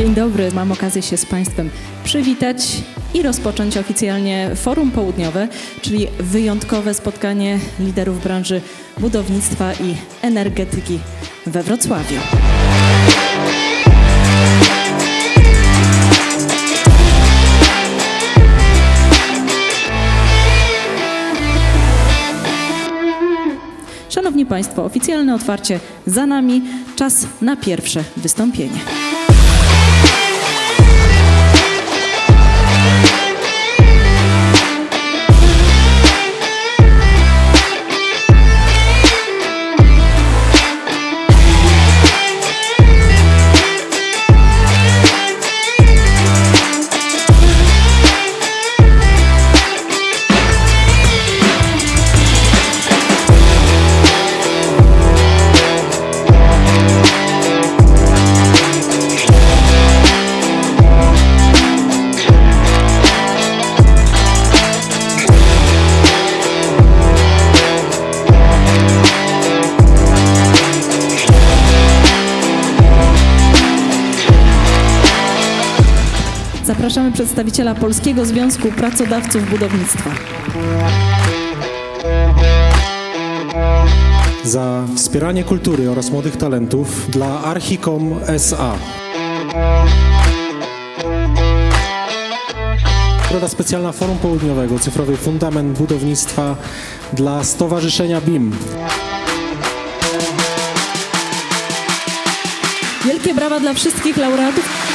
że mam okazję się z Państwem przywitać i rozpocząć oficjalnie Forum Południowe, czyli wyjątkowe spotkanie liderów branży budownictwa i energetyki we Wrocławiu. Szanowni Państwo, oficjalne otwarcie za nami. Czas na pierwsze wystąpienie. Zapraszamy przedstawiciela Polskiego Związku Pracodawców Budownictwa. za wspieranie kultury oraz młodych talentów dla Archicom SA. Nagroda specjalna Forum Południowego, cyfrowy fundament budownictwa dla Stowarzyszenia BIM. Wielkie brawa dla wszystkich laureatów.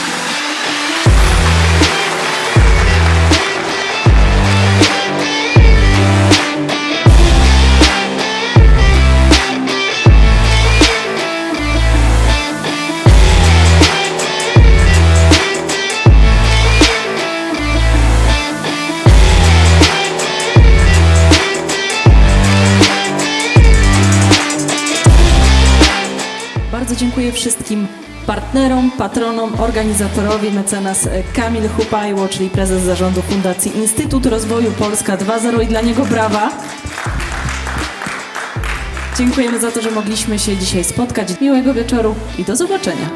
Bardzo dziękuję wszystkim partnerom, patronom, organizatorowi, mecenas Kamil Hupajło, czyli prezes zarządu Fundacji Instytut Rozwoju Polska 2.0 i dla niego brawa. Dziękujemy za to, że mogliśmy się dzisiaj spotkać. Miłego wieczoru i do zobaczenia.